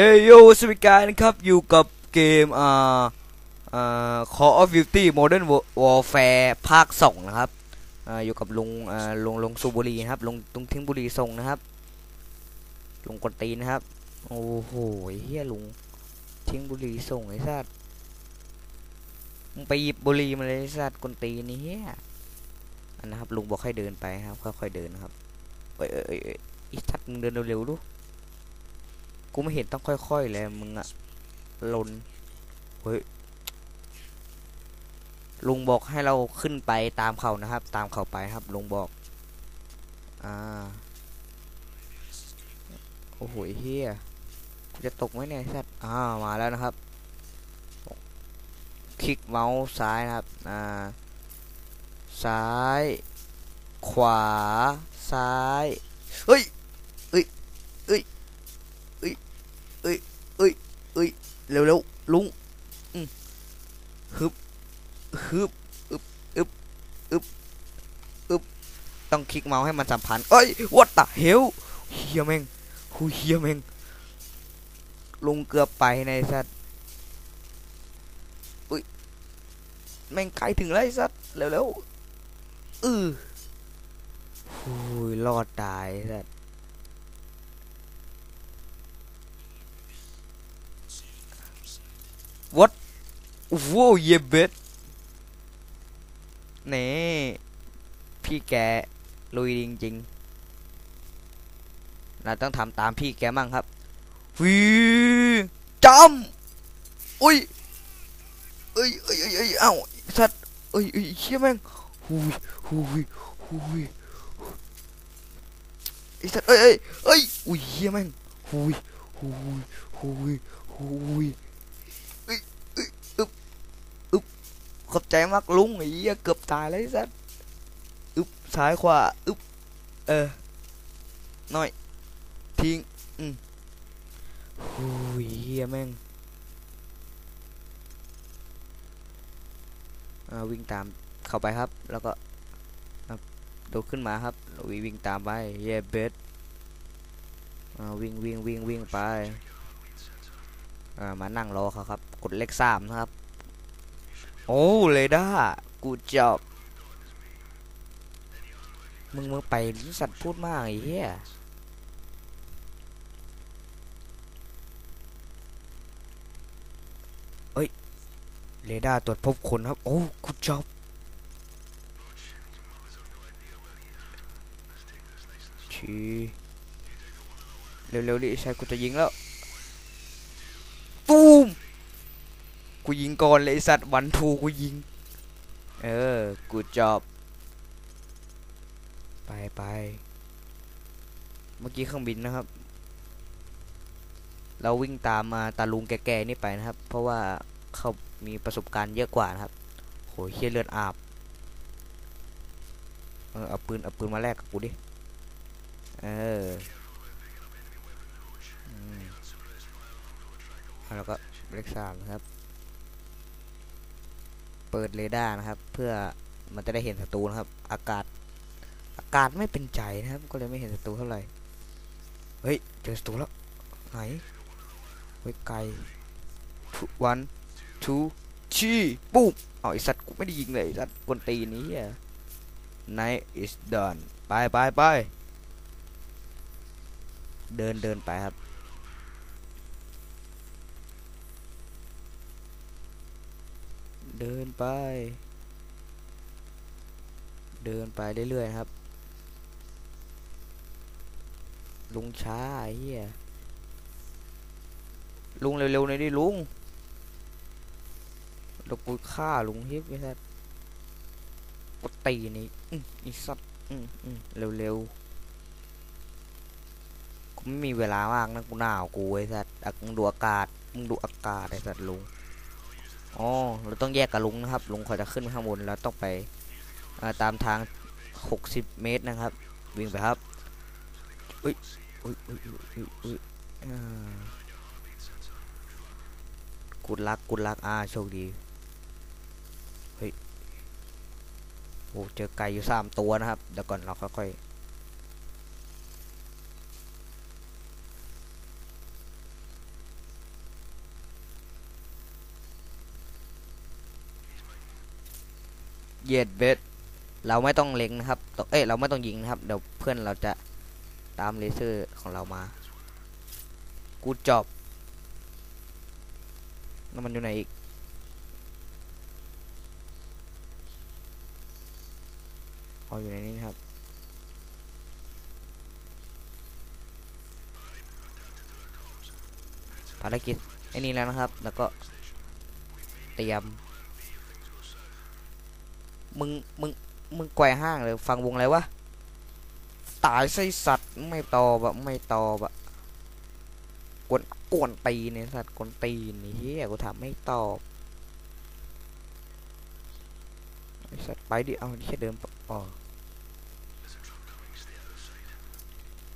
เฮ้ยโยสวัสดีการนะครับ อยู่กับเกมอ่าอ่า Call of Duty Modern Warfare ภาคสองนะครับอ่าอยู่กับลุงอ่าลุงลุงสูบบุรีนะครับลุงลุงทิ้งบุรีส่งนะครับลุงกดตีนนะครับ โอ้โหเฮียลุงทิ้งบุรีส่งไอ้สัตว์มึงไปหยิบบุรีมาเลยไอ้สัตว์กดตีนนี่เฮียอันนะครับลุงบอกให้เดินไปครับค่อยๆเดินนะครับเอ้ยเอ้ยเอ้ยเอ้สัตว์มึงเดินเร็วๆดู กูไม่เห็นต้องค่อยๆเลยมึงอะลนเฮ้ยลุงบอกให้เราขึ้นไปตามเขานะครับ ตามเขาไปครับลุงบอกอ่าโอ้โหเฮียจะตกไหมเนี่ยไอ้สัตว์อ่ามาแล้วนะครับ คลิกเมาส์ซ้ายนะครับอ่าซ้าย ขวาซ้าย เฮ้ย เร็วเร็วๆลุงอืมฮึบฮึบอึบอึบอึบอึบต้องคลิกเมาส์ให้มันสัมพันธ์เอ้ย what the hell เฮียแม่งหูเฮียแม่งลุงเกือบไปในสัตว์อุ้ยแม่งใกล้ถึงแล้วไอ้สัตว์เร็วเร็วๆอือหูยรอดตายสัตว์ what โว้เยเบดนี่ พี่แกลุยจริงๆเราต้องทำตามพี่แกมั่งครับวิจำอุ้ยเอ้ยเอ้ยเอ้ยเอ้ยเอ้าสัตว์เอ้ยเอ้ยเชี่ยแม่งหุยหุยหุยไอสัตว์เอ้ยเอ้ยเอ้ยอุ้ยเชี่ยแม่งหุยหุยหุยหุย ขอบใจมากลุงไอ้เหี้ยเกือบตายเลยสัสอึบซ้ายขวาอึบเออหน่อย ทิ้ง อืมหูยเหี้ยแม่งวิ่งตามเข้าไปครับ แล้วก็โดดขึ้นมาครับวิ่งวิ่งตามไปเย่เบสวิ่งวิ่งวิ่งวิ่งไปมานั่งรอเขาครับ กดเลขสามนะครับ โอ้เลด้ากูจอบมึงมึงไปสัตว์พูดมากไอ้เหี้ยเอ้ยเรดาร์ตรวจพบคนครับ โอ้กูจอบชีเร็วๆดิใช่กูจะยิงแล้วตูม กูยิงก่อนเลยไอสัตว์วันทูกูยิง เออ กูจอบ ไปไป เมื่อกี้เครื่องบินนะครับ เราวิ่งตามมาตาลุงแก่ๆนี่ไปนะครับ เพราะว่าเขามีประสบการณ์เยอะกว่านะครับ โหเฮียเลือดอาบ เออเอาปืนเอาปืนมาแลกกับกูดิ เอออืมแล้วก็เลขสามครับ เปิดเรดาร์นะครับ เพื่อมันจะได้เห็นศัตรูนะครับ อากาศ อากาศไม่เป็นใจนะครับ ก็เลยไม่เห็นศัตรูเท่าไหร่ เฮ้ย เจอศัตรูแล้ว ไหนเฮ้ยไกล one two ชี้ปุ๊บเอาไอสัตว์กูไม่ได้ยิงเลยสัตว์กวนตีนนี้อะ night is done ไปไปไปเดินเดินไปครับ เดินไป เดินไปเรื่อยๆครับ ลุงช้าเหี้ยลุงเร็วๆหน่อยดิลุงเราปุยฆ่าลุงเฮิปไม่ใช่ปกตีนี่อืมอีสัตว์อืมอืมเร็วๆกูไม่มีเวลามากนะกูหนาวกูไอ้สัตว์อะมึงดูอากาศ มึงดูอากาศไอ้สัตว์ลุง อ๋อเราต้องแยกกับลุงนะครับ ลุงเขาจะขึ้นข้างบนแล้วต้องไปตามทาง 60 เมตรนะครับ วิ่งไปครับอุ้ยอุ้ยอุ้ยอุ้ยอุ้ยกุดลักกุดลักอ่าโชคดีเฮ้ยโอ้เจอไก่อยู่สามตัวนะครับเดี๋ยวก่อนเราค่อยๆ เย็ดเบสเราไม่ต้องเล็งนะครับตเอ้ยเราไม่ต้องยิงนะครับเดี๋ยวเพื่อนเราจะตามเลเซอร์ของเรามากูจอบแล้วมันอยู่ไหนอีกอ๋ออยู่ในนี้นะครับ ภารกิจไอ้นี่แล้วนะครับ แล้วก็เตรียม มึง มึง มึงแกว่ห้างเลย ฟังวงอะไรวะ ตายไส้สัตว์ ไม่ตอบะไม่ตอบะกวนกวนตีเนี่ยสัตว์กวนตีนี่เฮียกูถามไม่ตอบไอสัตว์ไปดิ เอาแค่เดินปอ๋อ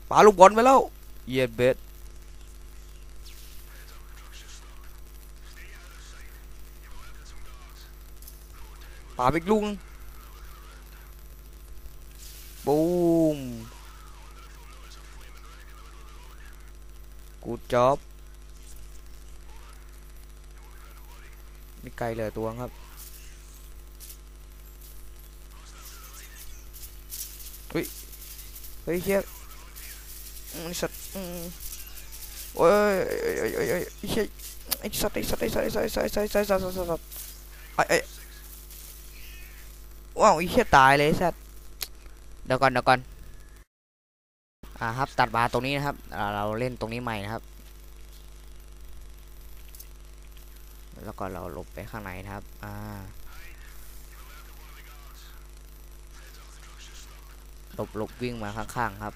ปาลูกบอลไปแล้ว เยียดเบ็ดาไปอีกลุงบูมกูจ็อบไมีไกลเลือตัวครับเฮ้ยเฮ้ยเฮียมไอ้สัตว์โอ้ยเอ้ยเอ้ยเอ้ยเอ้ยไอ้เฮียไอ้สัตว์ไอ้สัตว์ไอ้สัตว์ไอ้สัตว์ไอ้สัตว์ไอ้สัตว์ไอ้สัตว์ไอสัตว์ไอ้ไอ้ ว้าวอ้เหี้ยตายเลยสัตว์เดี๋ยวก่อนเดี๋ยวก่อนอ่าครับ ตัดมาตรงนี้นะครับเราเล่นตรงนี้ใหม่นะครับ แล้วก็เราหลบไปข้างในนะครับ อ่าหลบหลบวิ่งมาข้างๆครับ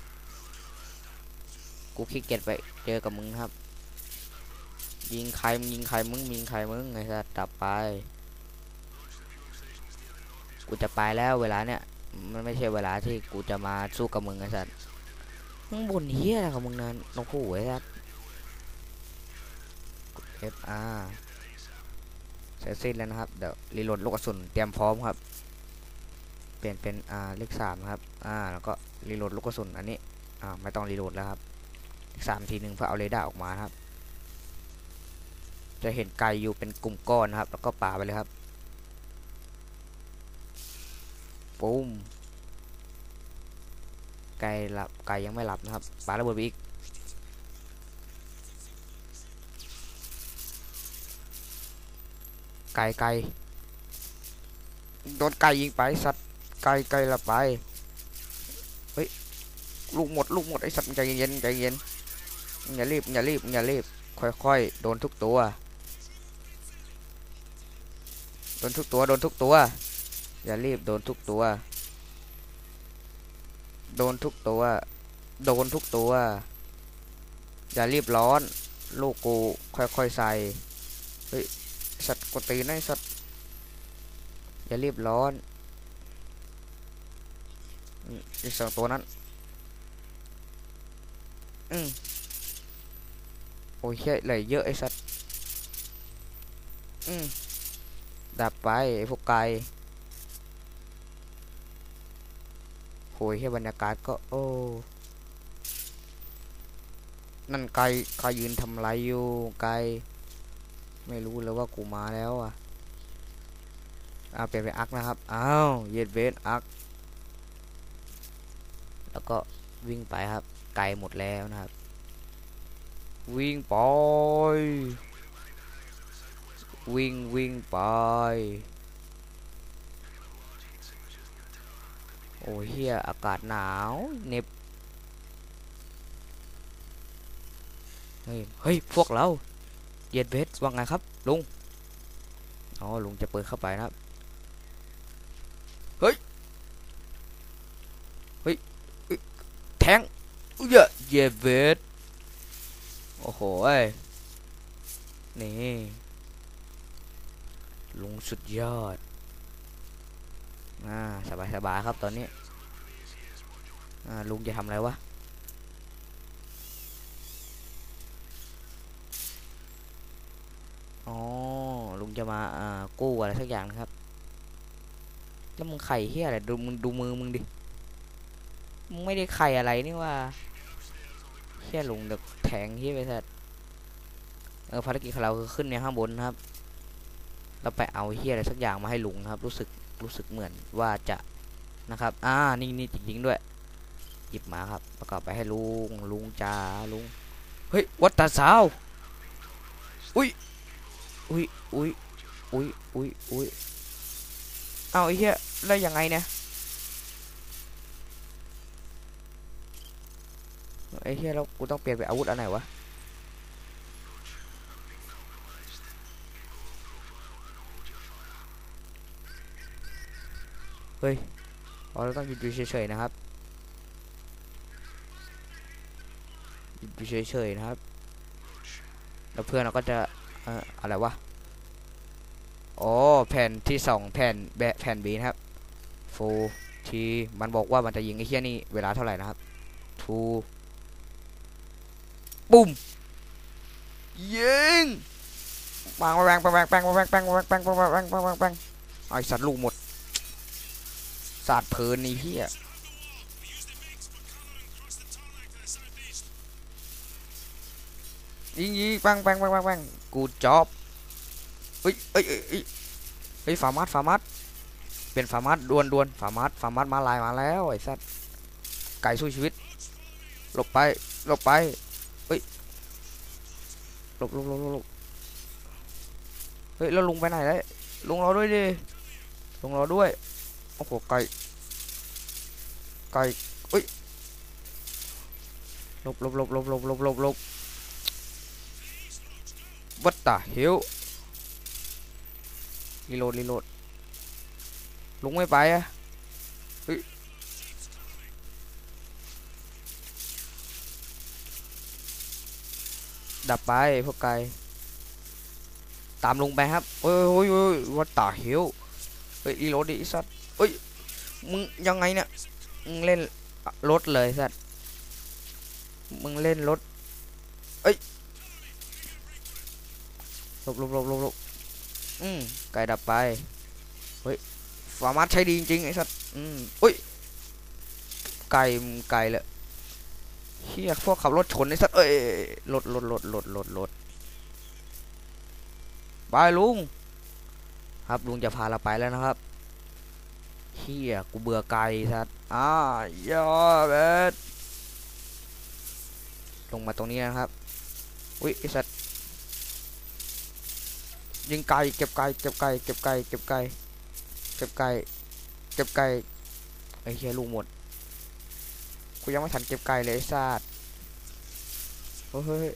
กูขี้เกียจไปเจอกับมึงครับ ยิงใครมึงยิงใครมึงยิงใครมึงไงสัตว์ตับไป กูจะไปแล้วเวลาเนี้ยมันไม่ใช่เวลาที่กูจะมาสู้กับมึงไอ้สัสมึงบ่นเฮียอะไรกับมึงนั่นนกหูไอ้สัสเอฟอาร์เสร็จสิ้นแล้วนะครับ เดี๋ยวรีโหลดลูกกระสุนเตรียมพร้อมครับ เปลี่ยนเป็นอ่าเลขสามครับ อ่า แล้วก็รีโหลดลูกกระสุนอันนี้ อ่า ไม่ต้องรีโหลดแล้วครับสามทีหนึ่งเพื่อเอาเรดาร์ออกมาครับ จะเห็นไกลอยู่เป็นกลุ่มก้อนนะครับ แล้วก็ป่าไปเลยครับ ปุ้มไก่หลับไก่ยังไม่หลับนะครับปาระเบิดไปอีกไก่ไก่โดนไก่ยิงไปสัตว์ไก่ไก่หลับไปเฮ้ยลูกหมดลูกหมดไอสัตว์ใจเย็นใจเย็นอย่ารีบอย่ารีบอย่ารีบค่อยๆโดนทุกตัวโดนทุกตัวโดนทุกตัว อย่ารีบโดนทุกตัว โดนทุกตัว โดนทุกตัว อย่ารีบร้อน ลูกกูค่อยๆใส่ เฮ้ย สัตว์กดตีนไอ้สัตว์ อย่ารีบร้อนอืมอีกสองตัวนั้น อืมโอ้ยเฮ้ยเหลยเยอะไอ้สัตว์ อืมดับไปไอ้พวกไก่ โหยแค่บรรยากาศก็โอ้ นั่นไกลใครยืนทำไรอยู่ไกล ไม่รู้เลยว่ากูมาแล้วอะอาเปลี่ยนเป็นอักนะครับ อ้าว เย็ดเวสอัก แล้วก็วิ่งไปครับ ไกลหมดแล้วนะครับ วิ่งไป วิ่งวิ่งไป โอ้เฮียอากาศหนาวเน็บเฮ้ยเฮ้ยพวกเราเย็ดเบสว่าไงครับลุงอ๋อลุงจะเปิดเข้าไปนะครับเฮ้ยเฮ้ยเอ้ยแทงเยอะเย็ดเบสโอ้โหเอ้นี่ลุงสุดยอด อ่าสบายสบายครับตอนนี้อ่าลุงจะทำอะไรวะอ๋อลุงจะมาอ่ากู้อะไรสักอย่างนะครับแล้วมึงไข่เฮียอะไรดูมึงดูมือมึงดิมึงไม่ได้ไข่อะไรนี่ว่าเฮียลุงเด็กแทงเฮียไปสัตว์เออภารกิจของเราคือขึ้นในข้างบนนะครับ แล้วไปเอาเฮียอะไรสักอย่างมาให้ลุงนะครับ รู้สึกรู้สึกเหมือนว่าจะนะครับ อ่านี่นี่จริงๆด้วย หยิบมาครับ ประกอบไปให้ลุงลุงจ้าลุงเฮ้ยวัดตาสาวอุ้ยอุ้ยอุ้ยอุ้ยอุ้ยอุ้ยเอาไอ้เหี้ยแล้วยังไงเนี่ยไอ้เหี้ยแล้วกูต้องเปลี่ยนไปอาวุธอันไหนวะ เฮ้ยอ๋อเราต้องหยุดอยู่เฉยๆนะครับหยุดอยู่เฉยๆนะครับ แล้วเพื่อนเราก็จะเอ่ออะไรวะอ๋อแผ่นที่สองแผ่นแบะแผ่นบีนะครับโฟทีมันบอกว่ามันจะยิงไอ้เหี้ยนี่เวลาเท่าไหร่นะครับทูปุ้มยิงปังปังปังปังปังปังปังปังปังปังปังปังปังปังปังไอสัตว์ลูกหมด สาดเพลินนี่เฮียยิงยิงปังปังปังปังปังกูจอบเฮ้ยเฮ้ยเฮ้ยเฮ้ยฟาร์มัสฟาร์มัสเป็นฟาร์มัสดวนดวนฟาร์มัสฟาร์มัสมาลายมาแล้วไอ้สัตว์ไก่สู้ชีวิตหลบไปหลบไปเฮ้ยหลบหลบหลบหลบเฮ้ยแล้วลุงไปไหนแล้ลุงรอด้วยดิลุงรอด้วย โอ้โห ไก่ไก่เฮ้ยลบลบลบลบลบลบลบลบ What the hell รีโหลดรีโหลดลุงไม่ไปอะเฮ้ยดับไปพวกไก่ตามลุงไปครับเฮ้ยเฮ้ยเฮ้ยว ฮ้ยรีโหลดดิไอสัตว์เฮ้ยมึงยังไงเนี่ยมึงเล่นรถเลยสัตว์มึงเล่นรถเอ้ยลบลบลบลบลบอืมไก่ดับไปเฮ้ยฟาร์มัสใช้ดีจริงๆไอ้สัตว์อืมอุ้ยไก่ไก่เลยเฮียพวกขับรถชนไอ้สัตว์เอ้ยรถรถรถรถรถรถไปลุง ครับลุงจะพาเราไปแล้วนะครับเฮียกูเบื่อไก่สัตว์อ่ายอเบสลงมาตรงนี้นะครับอุ้ยไอสัตว์ยิงไก่เก็บไก่เก็บไก่เก็บไก่เก็บไก่เก็บไก่เก็บไก่ไอเฮียลูกหมดกูยังไม่ทันเก็บไก่เลยไอสัตว์เฮ้ยเฮ้ย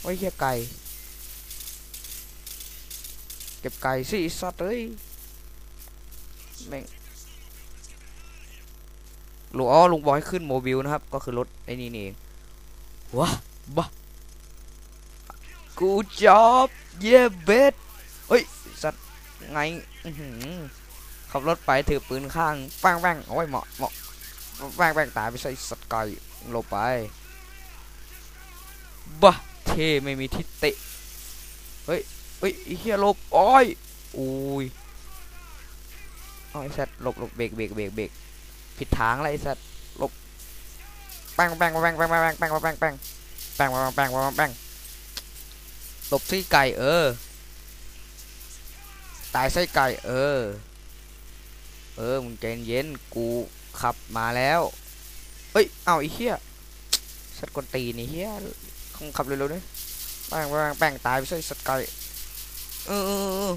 โอ้ยเฮียไก่ เก็บไก่สิสัตว์เอ้ยแม่งลุงอ๋อลุงบอกให้ขึ้นโมบิลนะครับ ก็คือรถไอ้นี่นี่เองว้าบ้ากูจอบเย่เบสเฮ้ยสัตว์ไงขับรถไปถือปืนข้างแปังแปังโอ้ยเหมาะเหมาะแปังแปังตายไปใส่สัตว์ไก่ลบไปบ้าเทไม่มีทิศเตะเฮ้ย เฮ้ยไอ้เฮียหลบโอ้ยอุ้ยอาไอ้สัตว์หลบหลบเบรกเบรกเบรกเบรกผิดทางอะไรไอ้สัตว์หลบแปังปังปังปังปังปังปังปังปังปังปังปังปังปังปังปังหลบไส้ไก่เออ ตายไส้ไก่เออ เออมึงใจเย็นกูขับมาแล้วเอ้ยเอาไอ้เหี้ยสัตว์กวนตีนี่เหี้ยคงขับเร็วๆนี่แป้งแป้งแป้งตายไปไส้สัตว์ไก่ เออ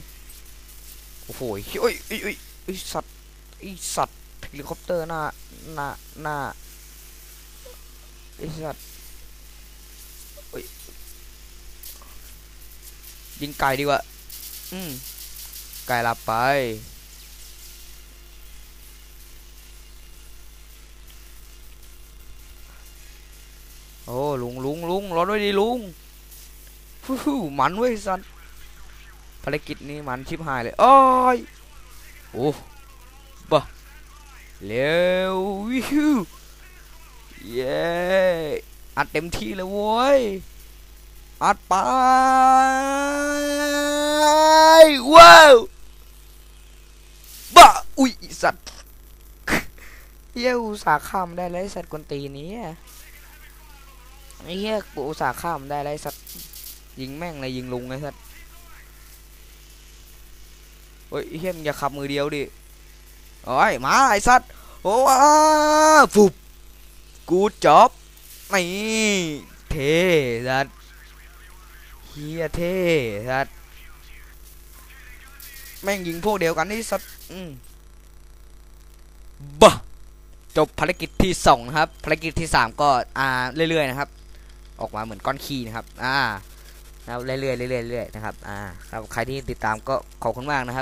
โอ้โหเฮ้ยเอ้ยเอ้ยเอ้ยสัตว์ไอสัตว์เฮลิคอปเตอร์หน้าหน้าหน้าไอสัตว์เอ้ยยิงไก่ดีกว่าอืมไก่หลับไปโอ้ลุงลุงลุงรอด้วยดิลุงฟูหูมันเว้ยสัน ภารกิจนี้มันชิบหายเลยโอ้ยโอ้บะเร็ววิวเย้อัดเต็มที่เลยเว้ยอัดไปว้าวบ้าอุ้ยสัตว์เหี้ยอุตส่าห์ข้ามได้เลยไอ้สัตว์กวนตีนี้ไอ้เหี้ยกูอุตส่าห์ข้ามได้เลยไอ้สัตว์ยิงแม่งเลยยิงลุงไอ้สัตว์ ฮ้ยเฮียมงอย่าขับมือเดียวดิโอ้ยมาไอ้สัตว์โอ้ว้าฟุบกูจ็อบนี่เท่สัตว์เฮียเท่สัตว์แม่งยิงพวกเดียวกันนี่สัตว์อืมบะจบภารกิจที่สองนะครับ ภารกิจที่สามก็อ่าเรื่อยๆนะครับ ออกมาเหมือนก้อนขี้นะครับ อ่านะครับเรื่อยๆเรื่อยๆเรื่อยๆนะครับ อ่าครับใครที่ติดตามก็ขอบคุณมากนะครับ